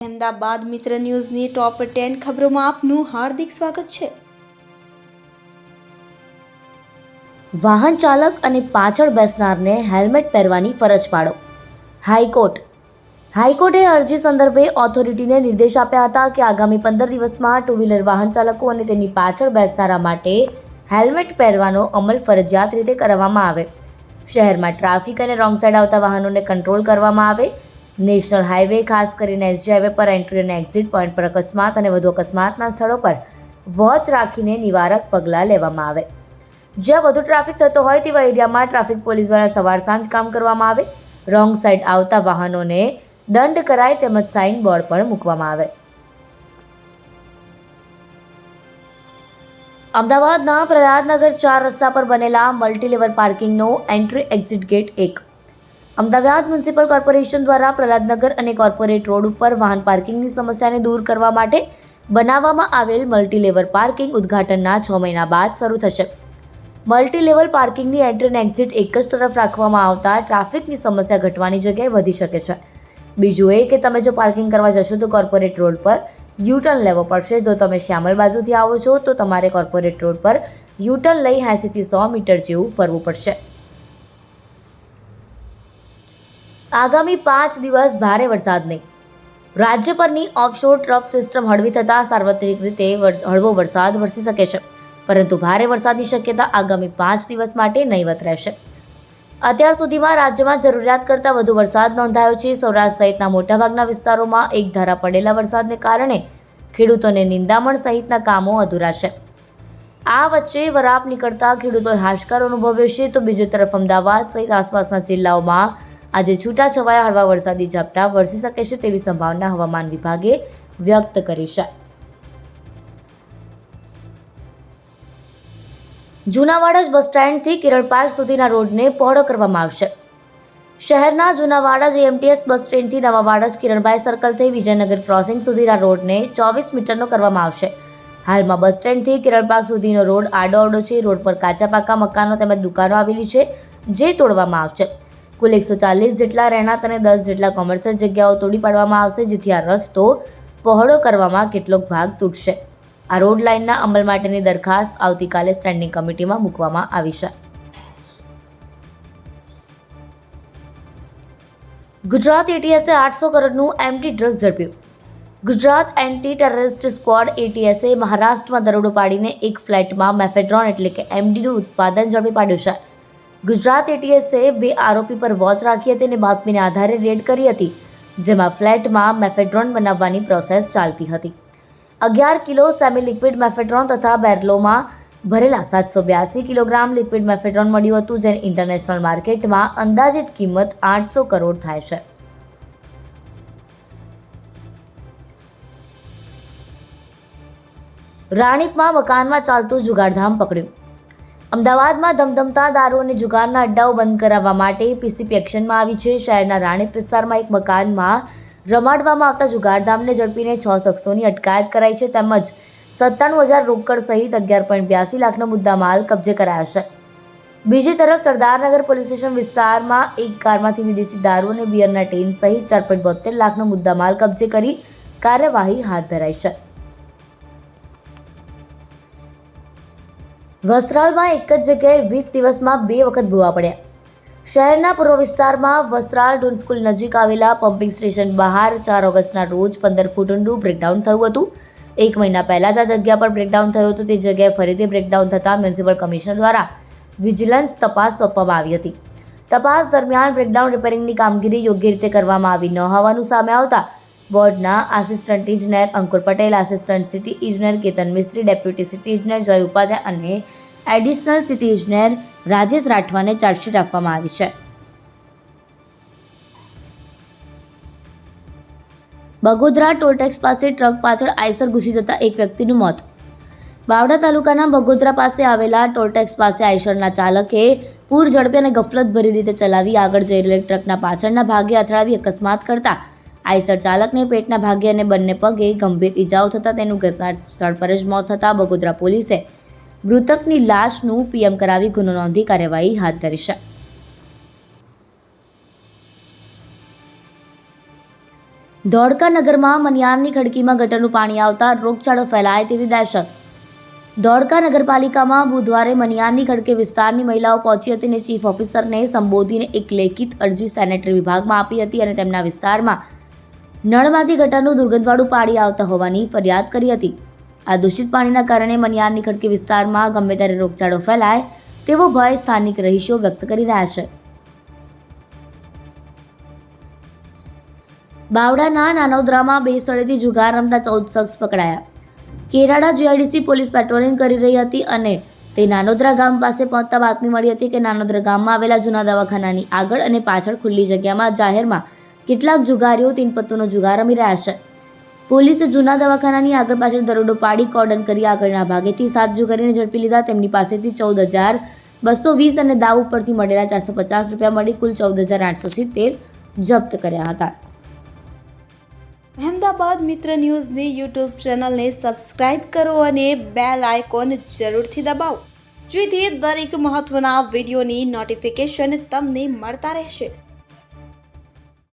અમદાવાદ મિત્ર ન્યૂઝની top ten ખબરોમાં આપનું હાર્દિક સ્વાગત છે. વાહન ચાલક અને પાછળ બેસનારને હેલ્મેટ પહેરવાની ફરજ પાડો. હાઈકોર્ટ. હાઈકોર્ટે અરજી સંદર્ભે ઓથોરિટીને નિર્દેશ આપ્યા હતા કે આગામી પંદર દિવસમાં ટુ વ્હીલર વાહન ચાલકો અને તેની પાછળ બેસનારા માટે હેલ્મેટ પહેરવાનો અમલ ફરજિયાત રીતે કરવામાં આવે. શહેરમાં ટ્રાફિક અને રોંગ સાઈડ આવતા વાહનોને કંટ્રોલ કરવામાં આવે. નેશનલ હાઈવે ખાસ કરીને એસજી હાઈવે પર એન્ટ્રી અને એક્ઝિટ પોઈન્ટ પર અકસ્માત અને વધુ અકસ્માતના સ્થળો પર વોચ રાખીને નિવારક પગલાં લેવામાં આવે. જ્યાં વધુ ટ્રાફિક થતો હોય તેવા એરિયામાં ટ્રાફિક પોલીસ દ્વારા સવાર સાંજ કામ કરવામાં આવે. રોંગ સાઈડ આવતા વાહનોને દંડ કરાય તેમજ સાઇન બોર્ડ પણ મૂકવામાં આવે. અમદાવાદના પ્રયાગનગર ચાર રસ્તા પર બનેલા મલ્ટીલેવલ પાર્કિંગનો એન્ટ્રી એક્ઝિટ ગેટ એક અમદાવાદ મ્યુનિસિપલ કોર્પોરેશન દ્વારા પ્રહલાદનગર અને કોર્પોરેટ રોડ ઉપર વાહન પાર્કિંગની સમસ્યાને દૂર કરવા માટે બનાવવામાં આવેલ મલ્ટીલેવલ પાર્કિંગ ઉદ્ઘાટનના છ મહિના બાદ શરૂ થશે. મલ્ટીલેવલ પાર્કિંગની એન્ટ્રી એક્ઝિટ એક જ તરફ રાખવામાં આવતા ટ્રાફિકની સમસ્યા ઘટવાની જગ્યાએ વધી શકે છે. બીજું એ કે તમે જો પાર્કિંગ કરવા જશો તો કોર્પોરેટ રોડ પર યુટર્ન લેવો પડશે. જો તમે શ્યામલ બાજુથી આવો છો તો તમારે કોર્પોરેટ રોડ પર યુટર્ન લઈ એંસીથી સો મીટર જેવું ફરવું પડશે. આગામી પાંચ દિવસ ભારે વરસાદ નહીં. રાજ્ય પરની ઓફશોર ટ્રફ સિસ્ટમ હળવી થતાં સાર્વત્રિક રીતે હળવો વરસાદ વરસી શકે છે. પરંતુ ભારે વરસાદની શક્યતા આગામી પાંચ દિવસ માટે નહીવત રહેશે. અત્યાર સુધીમાં રાજ્યમાં જરૂરિયાત કરતાં વધુ વરસાદ નોંધાયો છે. સૌરાષ્ટ્ર સહિતના મોટાભાગના વિસ્તારોમાં એક ધારા પડેલા વરસાદને કારણે ખેડૂતોને નિંદામણ સહિતના કામો અધૂરા છે. આ વચ્ચે વરાપ નીકળતા ખેડૂતોએ હાશકાર અનુભવ્યો છે. તો બીજી તરફ અમદાવાદ સહિત આસપાસના જિલ્લાઓમાં આજે છૂટાછવાયા હળવા વરસાદી ઝાપટા વરસી શકે છે તેવી સંભાવના હવામાન વિભાગે વ્યક્ત કરી છે. જૂનાવાડા બસ સ્ટેન્ડથી કિરણ પાર્ક સુધીના રોડને પહોળો કરવામાં આવશે. શહેરના જૂનાવાડા જેએમટીએસ બસ સ્ટેન્ડથી નવાવાડા કિરણભાઈ સર્કલ થઈ વિજયનગર ક્રોસિંગ સુધીના રોડને ચોવીસ મીટરનો કરવામાં આવશે. હાલમાં બસ સ્ટેન્ડથી કિરણ પાર્ક સુધીનો રોડ આડો અવડો છે. રોડ પર કાચા પાકા મકાનો તેમજ દુકાનો આવેલી છે, જે તોડવામાં આવશે. કુલ એકસો ચાલીસ જેટલા રહેણાંક અને દસ જેટલા કોમર્શિયલ જગ્યાઓ તોડી પાડવામાં આવશે, જેથી આ રસ્તો પહોળો કરવામાં કેટલોક ભાગ તૂટશે. આ રોડ લાઇનના અમલ માટેની દરખાસ્ત આવતીકાલે સ્ટેન્ડિંગ કમિટીમાં મૂકવામાં આવી છે. ગુજરાત એટીએસે આઠસો કરોડનું એમટી ડ્રગ્સ ઝડપ્યું. ગુજરાત એન્ટી ટેરરિસ્ટ સ્ક્વોડ એટીએસે મહારાષ્ટ્રમાં દરોડો પાડીને એક ફ્લેટમાં મેફેડ્રોન એટલે કે એમડીનું ઉત્પાદન ઝડપી પાડ્યું છે. ગુજરાત એટીએસે બે આરોપી પર વોચ રાખી હતી અને બાતમીને આધારે રેડ કરી હતી, જેમાં ફ્લેટમાં મેફેડ્રોન બનાવવાની પ્રોસેસ ચાલતી હતી. અગિયાર કિલો સેમી લિક્વિડ મેફેડ્રોન તથા બેરલોમાં ભરેલા સાતસો બ્યાસી કિલોગ્રામ લિક્વિડ મેફેડ્રોન મળ્યું હતું, જેની ઇન્ટરનેશનલ માર્કેટમાં અંદાજિત કિંમત આઠસો કરોડ થાય છે. રાણીપમાં મકાનમાં ચાલતું જુગારધામ પકડ્યું. અમદાવાદમાં ધમધમતા દારૂ અને જુગારના અડ્ડાઓ બંધ કરાવવા માટે પીસીપી એક્શનમાં આવી છે. શહેરના રાણીપ વિસ્તારમાં એક મકાનમાં રમાડવામાં આવતા જુગારધામને ઝડપીને છ શખ્સોની અટકાયત કરાઈ છે તેમજ સત્તાણું હજાર રોકડ સહિત અગિયાર પોઈન્ટ બ્યાસી લાખનો મુદ્દામાલ કબજે કરાયો છે. બીજી તરફ સરદારનગર પોલીસ સ્ટેશન વિસ્તારમાં એક કારમાંથી વિદેશી દારૂ અને બિયરના ટીન સહિત ચાર પોઈન્ટ બોતેર લાખનો મુદ્દામાલ કબજે કરી કાર્યવાહી હાથ ધરાઈ છે. વસ્ત્રાલમાં એક જ જગ્યાએ વીસ દિવસમાં બે વખત ભૂવા પડ્યા. શહેરના પૂર્વ વિસ્તારમાં વસ્ત્રાલ ડૂન સ્કૂલ નજીક આવેલા પમ્પિંગ સ્ટેશન બહાર ચાર ઓગસ્ટના રોજ પંદર ફૂટ ઊંડું બ્રેકડાઉન થયું હતું. એક મહિના પહેલાં જ જગ્યા પર બ્રેકડાઉન થયું હતું. તે જગ્યાએ ફરીથી બ્રેકડાઉન થતાં મ્યુનિસિપલ કમિશનર દ્વારા વિજિલન્સ તપાસ સોંપવામાં આવી હતી. તપાસ દરમિયાન બ્રેકડાઉન રિપેરિંગની કામગીરી યોગ્ય રીતે કરવામાં આવી ન હોવાનું સામે આવતા બોર્ડના આસિસ્ટન્ટ ઇજનેર અંકુર પટેલ, આસિસ્ટન્ટ સિટી ઇજનેર કેતન મિસ્ત્રી, ડેપ્યુટી સિટી ઇજનેર જય ઉપાધ્યાય અને એડિશનલ સિટી ઇજનેર રાજેશ રાઠવાને ચાર્જશીટ આપવામાં આવી છે. બગોદરા ટોલટેક્સ પાસે ટ્રક પાછળ આઈસર ઘૂસી જતા એક વ્યક્તિનું મોત. બાવડા તાલુકાના બગોદરા પાસે આવેલા ટોલટેક્સ પાસે આઈશરના ચાલકે પૂર ઝડપે અને ગફલતભરી રીતે ચલાવી આગળ જઈ રહેલી ટ્રકના પાછળના ભાગે અથડાવી અકસ્માત કરતા આઈસર ચાલકને પેટના ભાગે અને બંને પગે ગંભીર ઈજાઓ થતાં તેનું ઘટના સ્થળ પર જ મોત થતાં બગોદરા પોલીસે મૃતકની લાશનું પીએમ કરાવી ગુનો નોંધી કાર્યવાહી હાથ ધરી છે. ધોળકા નગરમાં મનિયારની ખડકીમાં ગટરનું પાણી આવતા રોગચાળો ફેલાય તેવી દહેશત. ધોળકા નગરપાલિકામાં બુધવારે મનિયારની ખડકે વિસ્તારની મહિલાઓ પહોંચી હતી અને ચીફ ઓફિસરને સંબોધીને એક લેખિત અરજી સેનેટરી વિભાગમાં આપી હતી અને તેમના વિસ્તારમાં નળમાંથી ગટરનું દુર્ગંધવાળું પાણી આવતા હોવાની ફરિયાદ કરી હતી. આ દૂષિત પાણીના કારણે મનિયારની ખડકી વિસ્તારમાં ગમે ત્યારે રોગચાળો ફેલાય, તેવો ભય સ્થાનિક રહીશો વ્યક્ત કરી રહ્યા છે. બાવડાના નાનોદરામાં બે સ્થળેથી જુગાર રમતા ચૌદ શખ્સ પકડાયા. કેરાડા જીઆઈડીસી પોલીસ પેટ્રોલિંગ કરી રહી હતી અને તે નાનોદરા ગામ પાસે પહોંચતા બાતમી મળી હતી કે નાનોદરા ગામમાં આવેલા જૂના દવાખાનાની આગળ અને પાછળ ખુલ્લી જગ્યામાં જાહેરમાં કેટલાક જુગારીઓ તીનપત્તુનો જુગાર રમી રહ્યા છે. પોલીસે જૂના દવાખાનાની આગળ પાછળ દરોડો પાડી કોર્ડન કરી આગળના ભાગેથી સાત જુગારીને ઝડપી લીધા. તેમની પાસેથી ચૌદ હજાર બસો વીસ અને દાવ ઉપરથી મળેલા ચારસો પચાસ રૂપિયા મળી કુલ ચૌદ હજાર આઠસો સિત્તેર જપ્ત કર્યા હતા. અહેમદાબાદ મિત્ર ન્યૂઝની યુટ્યુબ ચેનલને સબસ્ક્રાઇબ કરો અને બેલ આઇકોન જરૂરથી દબાવો, જેથી દરેક મહત્વના વિડીયોની નોટિફિકેશન તમને મળતા રહેશે.